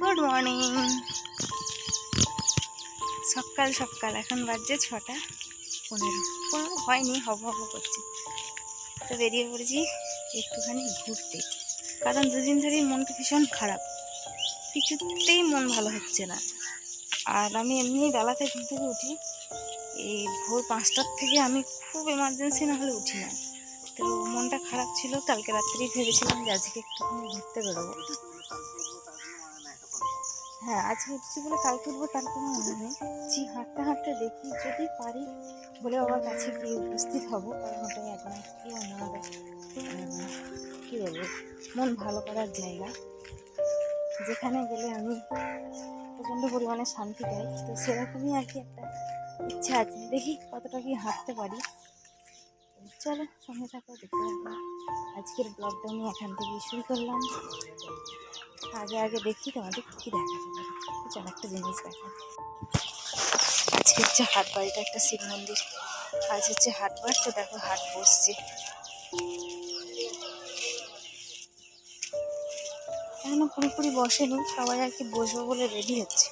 Good morning সকাল সকাল, এখন বাজছে ছটা পনেরো। পনেরো হয়নি, হব হব করছে। তো বেরিয়ে পড়েছি একটুখানি ঘুরতে। কারণ দুদিন ধরেই মনটা ভীষণ খারাপ। কিছুতেই মন ভালো হচ্ছে না। আর আমি এমনি বেলাতে ঘুম থেকে উঠি, এই ভোর পাঁচটার থেকে আমি খুব এমার্জেন্সি না হলে উঠি না। তো মনটা খারাপ ছিল, কালকে রাত্রেই ভেবেছিলাম যে আজকে একটুখানি ঘুরতে বেরোবো। হ্যাঁ আজকে উঠছি বলে কালকে উঠবো তার কোনো মনে নেই। জি হাঁটতে হাঁটতে দেখি, যদি পারি বলে বাবার কাছে গিয়ে উপস্থিত হব। কারণ ওটাই একমাত্র আমার কী বলব, মন ভালো করার জায়গা। যেখানে গেলে আমি প্রচণ্ড পরিমাণে শান্তি পাই। তো সেরকমই আর কি একটা ইচ্ছা আছে। দেখি কতটা কি হাঁটতে পারি। চলো, সঙ্গে থাকো, দেখতে থাকো। আজকের ব্লগটা আমি এখান থেকে শুরু করলাম। আগে আগে দেখি তোমাদের কী দেখা যাবে চলো একটা জিনিস দেখা আজকে হচ্ছে হাট বাড়িটা একটা শিব মন্দির। আজ হচ্ছে হাট বার তো দেখো হাট বসছে। এখনও পুরোপুরি বসেনি, সবাই আর কি বসবো বলে রেডি হচ্ছে।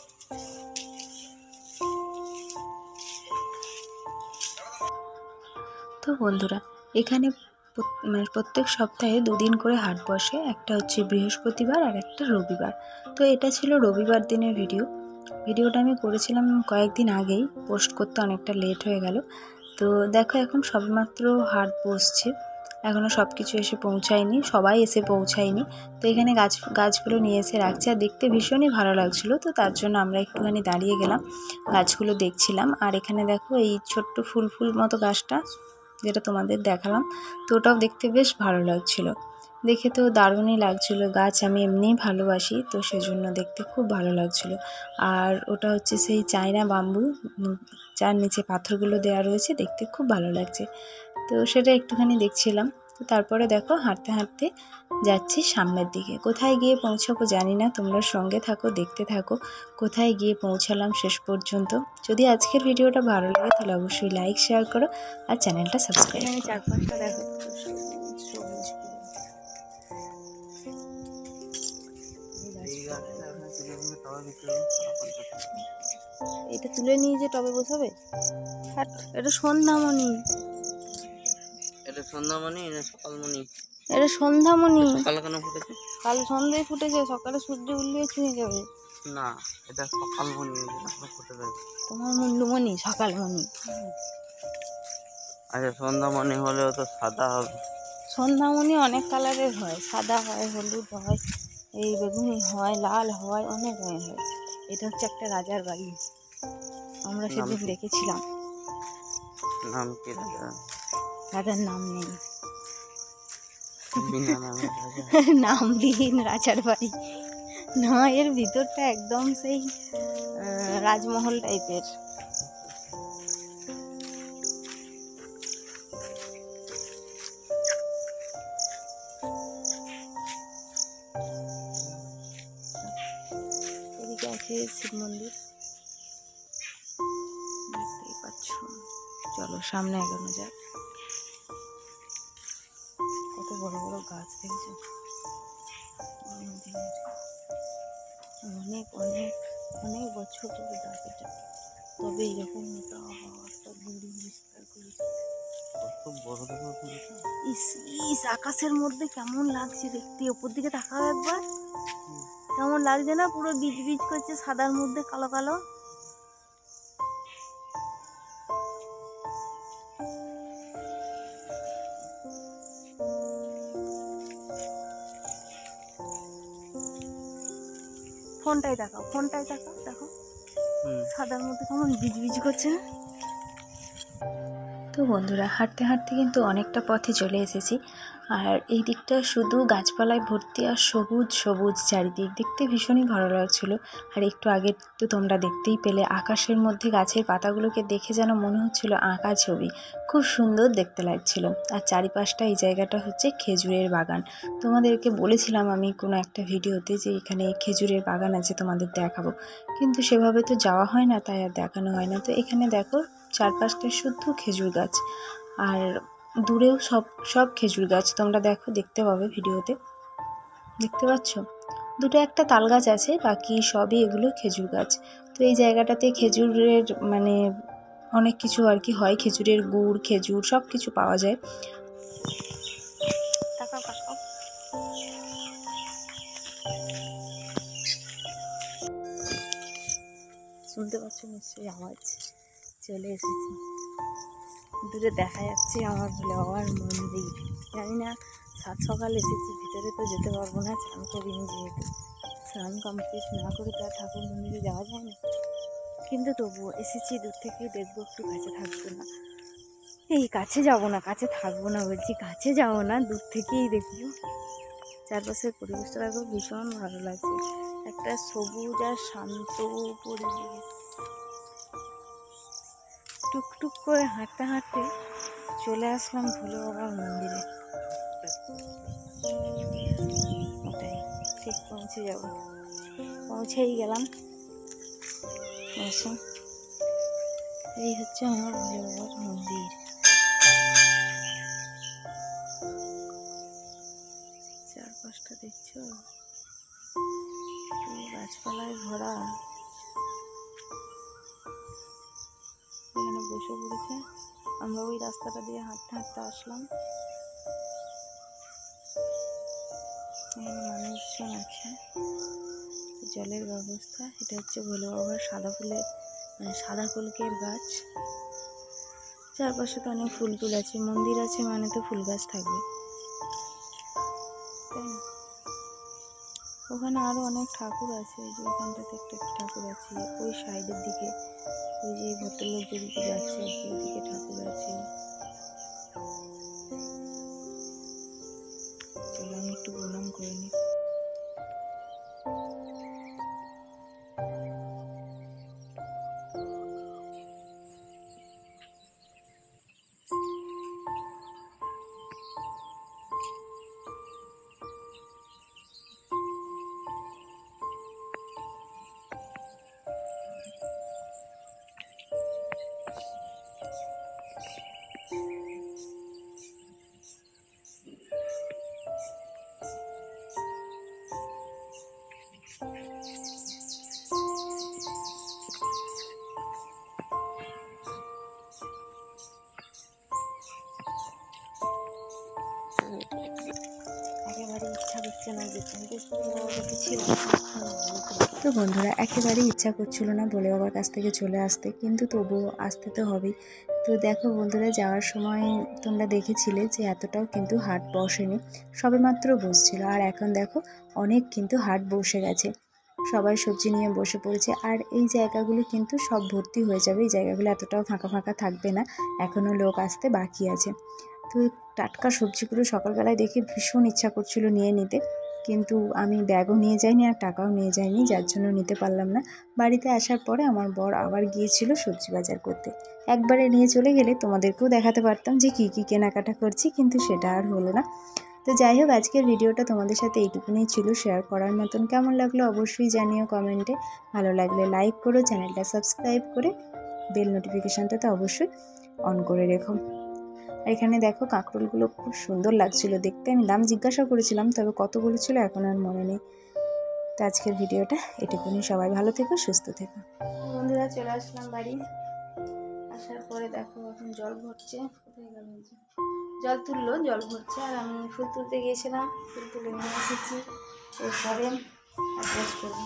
তো বন্ধুরা, এখানে মানে প্রত্যেক সপ্তাহে দুদিন করে হাট বসে, একটা হচ্ছে বৃহস্পতিবার আর একটা রবিবার। তো এটা ছিল রবিবার দিনের ভিডিও। ভিডিওটা আমি করেছিলাম কয়েকদিন আগেই, পোস্ট করতে অনেকটা লেট হয়ে গেল। তো দেখো এখন সবেমাত্র হাট বসছে। এখনও সব কিছু এসে পৌঁছায়নি, সবাই এসে পৌঁছায়নি। তো এখানে গাছ, গাছগুলো নিয়ে এসে রাখছে আর দেখতে ভীষণই ভালো লাগছিল। তো তার জন্য আমরা একটুখানি দাঁড়িয়ে গেলাম, গাছগুলো দেখছিলাম। আর এখানে দেখো এই ছোট্ট ফুল ফুল মতো গাছটা। যেটা তোমাদের দেখালাম, তো ওটাও দেখতে বেশ ভালো লাগছিল। দেখে তো দারুণই লাগছিল, গাছ আমি এমনিই ভালোবাসি, তো সেজন্য দেখতে খুব ভালো লাগছিল। আর ওটা হচ্ছে সেই চায়না বাম্বু যার নিচে পাথরগুলো দেওয়া রয়েছে, দেখতে খুব ভালো লাগছে। তো সেটা একটুখানি দেখছিলাম। তারপরে দেখো হাঁটতে হাঁটতে যাচ্ছি সামনের দিকে। কোথায় গিয়ে পৌঁছাবো জানি না তোমরা সঙ্গে থাকো দেখতে থাকো। কোথায় গিয়ে পৌঁছালাম শেষ পর্যন্ত। যদি আজকের ভিডিওটা ভালো লাগে তাহলে অবশ্যই লাইক শেয়ার করো আর চ্যানেলটা সাবস্ক্রাইব চারপাশটা দেখো। এটা তুলে নিয়ে যে টবে বসাবে? এটা সন্ধ্যামণি। এটা সন্ধ্যামণি না সকালমণি। এটা সন্ধ্যামণি। সকালে কেন ফুটেছে? কাল সন্ধ্যায় ফুটেছে সকালে সূর্য উল্লিয়ে ছুঁয়ে যাবে। না এটা সকালমণি ফুটে যাবে তোমার মুন্ডুমণি সকালমণি। আচ্ছা সন্ধ্যামণি হলেও তো সাদা হবে। সন্ধ্যামণি অনেক কালারের হয় সাদা হয় হলুদ হয় এই বেগুনি হয় লাল হয় অনেক রঙের হয়। এটা হচ্ছে একটা রাজার বাড়ি। আমরা সেদিন দেখেছিলাম। নাম কি রাজা রাজার নাম নেই। নামে নামবিহীন রাজার বাড়ি। না এর ভিতরটা একদম সেই রাজমহল টাইপের। এদিকে আছে শিব মন্দির। দেখতেই পাচ্ছ। চলো সামনে এগোনো যাক। বড় বড় গাছ দেখছ? দিনের। অনেক অনেক অনেক বছর ধরে গাছ এটা। তবে এরকম মোটা একটা বিস্তার করেছে। ইস ইস আকাশের মধ্যে কেমন লাগছে দেখতে। ওপর দিকে তাকাও একবার। কেমন লাগছে না? পুরো বীজ বীজ করছে সাদার মধ্যে কালো কালো। ফোনটাই দেখাও ফোনটাই দেখাও দেখো। সাদার মধ্যে কেমন বিজবিজ বীজ করছে না? তো বন্ধুরা হাঁটতে হাঁটতে কিন্তু অনেকটা পথে চলে এসেছি। আর এই দিকটা শুধু গাছপালায় ভর্তি আর সবুজ সবুজ চারিদিক। দেখতে ভীষণই ভালো লাগছিল। আর একটু আগে তো তোমরা দেখতেই পেলে, আকাশের মধ্যে গাছের পাতাগুলোকে দেখে যেন মনে হচ্ছিল আঁকা ছবি। খুব সুন্দর দেখতে লাগছিল। আর চারিপাশটা এই জায়গাটা হচ্ছে খেজুরের বাগান। তোমাদেরকে বলেছিলাম আমি কোনো একটা ভিডিওতে যে এখানে খেজুরের বাগান আছে, তোমাদের দেখাবো। কিন্তু সেভাবে তো যাওয়া হয় না, তাই আর দেখানো হয় না। তো এখানে দেখো, চারপাশটা শুদ্ধ খেজুর গাছ। আর দূরেও সব সব খেজুর গাছ তোমরা দেখো, দেখতে পাবে ভিডিওতে। দেখতে পাচ্ছ? দুটো একটা তাল গাছ আছে, বাকি সবই এগুলো খেজুর গাছ। তো এই জায়গাটাতে খেজুরের মানে অনেক কিছু আর কি হয়। খেজুরের গুড়, খেজুর সব কিছু পাওয়া যায়। শুনতে পাচ্ছ নিশ্চয়ই আওয়াজ? চলে এসেছি। দূরে দেখা যাচ্ছে আমার বাবার মন্দির জানি না, সাত সকাল এসেছি, ভিতরে তো যেতে পারব না, স্নান করিনি যেহেতু। স্নান কমপ্লিট না করে তো আর ঠাকুর মন্দিরে যাওয়া যায় না। কিন্তু তবুও এসেছি, দূর থেকেই দেখব, একটু কাছে থাকব না। এই কাছে যাব না, কাছে থাকব না বলছি, কাছে যাব না, দূর থেকেই দেখব। চারপাশের পরিবেশটা ভীষণ ভালো লাগছে। একটা সবুজ আর শান্ত পরিবেশ। টুকটুক করে হাঁটতে হাঁটতে চলে আসলাম ভোলে বাবার মন্দিরে। ওটাই, ঠিক পৌঁছে যাব। পৌঁছেই গেলাম। এসো এই হচ্ছে আমার ভোলে বাবার মন্দির। চারপাশটা দেখছ? গাছপালায় ভরা। বসে পড়েছে। আমরা ওই রাস্তাটা দিয়ে হাঁটতে হাঁটতে আসলাম। মানুষজন আছে। জলের ব্যবস্থা। এটা হচ্ছে ভোলে বাবার সাদা ফুলের মানে সাদা কলকের গাছ। চারপাশে তো অনেক ফুল টুল আছে মন্দির আছে মানে তো ফুল গাছ থাকবে। ওখানে আরও অনেক ঠাকুর আছে। যে ওখানটাতে একটা ঠাকুর আছে, ওই সাইডের দিকে। ওই যে ভদ্রলোক যেদিকে যাচ্ছে ওদিকে ঠাকুর আছে। চলো আমি একটু প্রণাম করে নিই। একেবারে ইচ্ছা করছে না তো বন্ধুরা, একেবারেই ইচ্ছা করছিল না বলে বাবার কাছ থেকে চলে আসতে, কিন্তু তবুও আসতে তো হবেই। তো দেখো বন্ধুরা, যাওয়ার সময় তোমরা দেখেছিলে যে এতটাও কিন্তু হাট বসেনি, সবেমাত্র বসছিল। আর এখন দেখো, অনেক কিন্তু হাট বসে গেছে। সবাই সবজি নিয়ে বসে পড়েছে, আর এই জায়গাগুলি কিন্তু সব ভর্তি হয়ে যাবে। এই জায়গাগুলো এতটাও ফাঁকা ফাঁকা থাকবে না, এখনও লোক আসতে বাকি আছে। তো টাটকা সবজিগুলো সকালবেলায় দেখে ভীষণ ইচ্ছা করছিল নিয়ে নিতে। কিন্তু আমি ব্যাগও নিয়ে যাইনি আর টাকাও নিয়ে যাইনি, যার জন্য নিতে পারলাম না। বাড়িতে আসার পরে আমার বর আবার গিয়েছিল সবজি বাজার করতে। একবারে নিয়ে চলে গেলে তোমাদেরকেও দেখাতে পারতাম যে কী কী কেনাকাটা করছি, কিন্তু সেটা আর হলো না। তো যাই হোক, আজকের ভিডিওটা তোমাদের সাথে এইটুকুনি ছিল। শেয়ার করার মতন কেমন লাগল অবশ্যই জানিও কমেন্টে। ভালো লাগলে লাইক করো, চ্যানেলটা সাবস্ক্রাইব করে বেল নোটিফিকেশানটা তো অবশ্যই অন করে রেখো। আর এখানে দেখো কাঁকরোলগুলো খুব সুন্দর লাগছিল দেখতে। আমি দাম জিজ্ঞাসা করেছিলাম, তবে কত বলেছিল এখন আর মনে নেই। তো আজকের ভিডিওটা এটুকুনি। সবাই ভালো থেকো, সুস্থ থেকো। বন্ধুরা, চলে আসলাম বাড়ি। আসার পরে দেখো এখন জল ভরছে? জল তুললো, জল ভরছে। আর আমি ফুল তুলতে গিয়েছিলাম, ফুল তুলে নিয়ে এসেছি। এরপরে অ্যাডজাস্ট করব